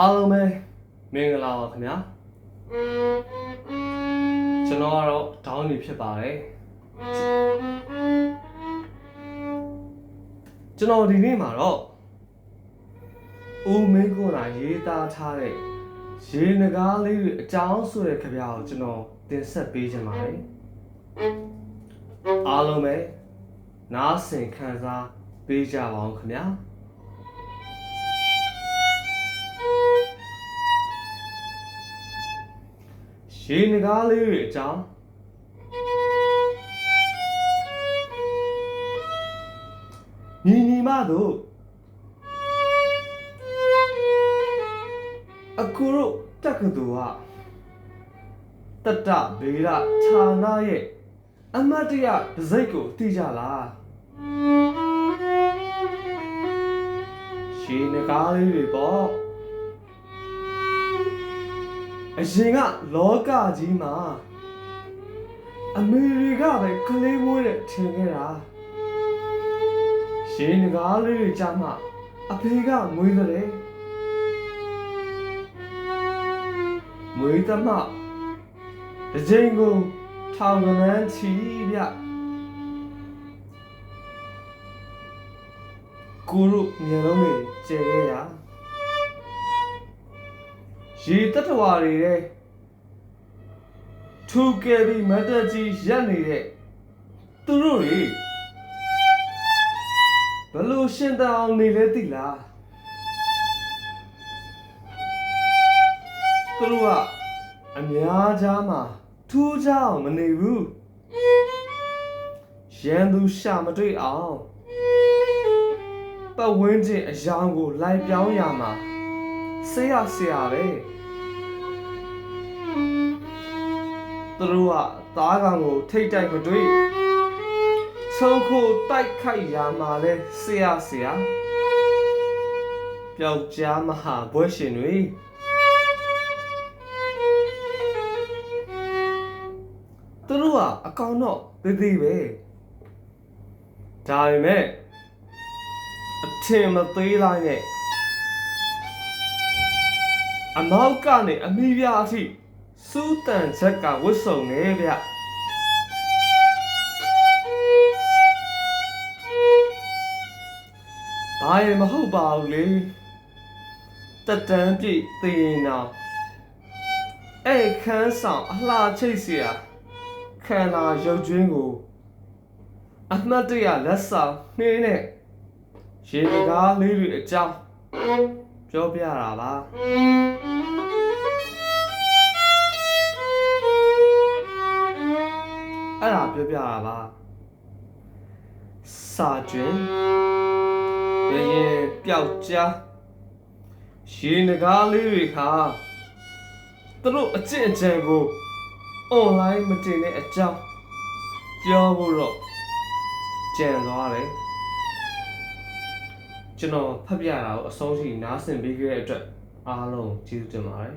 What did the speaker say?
အားလုံးပဲမင်္ဂလာပါခင်ဗျာကျွန်တော်ကတော့ဒေါင်းနေဖြစ်ပါတယ်ကျွန်တော်ဒီနေ့မှာတော့ဦးမင်းကွန်လာရေးသားထားတဲ့ရေနဂါးလေးတွေအကြောင်းဆိုတဲ့ကြပြာကိုကျွန်တော်တင်ဆက်ပေးချင်ပါတယ်အားလုံးပဲနားဆင်ခံစားပေးကြပါအောင်ခင်ဗျာ ရေနဂါးလေးတွေအကြောင်းညီညီမတို့အခုတို့တက္ကသိုလ်ကတတဗေဒဌာနရဲ့အမတ်တရဒစိတ်ကိုသိကြလားရေနဂါးလေးတွေပေါ့ အရင်ကလောကကြီးမှာအမေရိကပဲကလေးမွေးတဲ့ထင်ခဲ့တာရှင်ငကားလေးတွေကြမှာအဖေကမွေးတဲ့မွေးသမားတစ်ချိန်ကိုထောင်ကနန်းချီဗျကိုရုမျိုးလုံးတွေကျဲခဲ့ရ ရေတတဝါတွေတဲ့ထူကယ်ပြီးမတ်တက်ကြီးရက်နေတဲ့သူတို့တွေဘလို့ရှင်တန်အောင်နေလဲသိလားသူတို့ကအများကြားမှာထူးခြားအောင်မနေဘူးရန်သူရှာမတွေ့အောင်ပတ်ဝန်းကျင်အယောင်ကိုလိုက်ပြောင်းရမှာ ဆေးရဆရာပဲသူတို့ကသားကောင်ကို ထိတ်တိုက်မတွေ့ဆုံးခိုတိုက်ခိုက်ရာမှာလဲဆရာဆရာပျောက်ကြားမဟာဘွဲရှင်တွေသူတို့ကအကောင်တော့သေးသေးပဲဒါပေမဲ့အထင်မသေးလိုက်နဲ့ အမောက်ကနေအမိပြားအထိ စူးတန်ချက်ကဝတ်စုံနေဗျဘာရင်မဟုတ်ပါဘူးလေတက်တန်းပြည့်သေရင်တော့အဲ့ခန်းဆောင်အလှချိတ်เสียခန္ဓာရုပ်ကျွင်းကိုအမှတ်တရလက်ဆောင်နှင်းနဲ့ရေတကားလေးတွေအကြောင်း ပြောပြတာပါအဲ့ဒါပြောပြတာပါစာကျွင်းဘရင်ပျောက်ကြားရေနဂါးလေးတွေခါသူတို့အကျင့်အကြံကို online မတင်တဲ့အကြောင်းပြောဖို့တော့ကြံသွားတယ် ကျွန်တော်ဖတ်ပြတာကိုအဆုံးထိနားဆင်ပေးခဲ့တဲ့အတွက်အားလုံးကျေးဇူးတင်ပါတယ်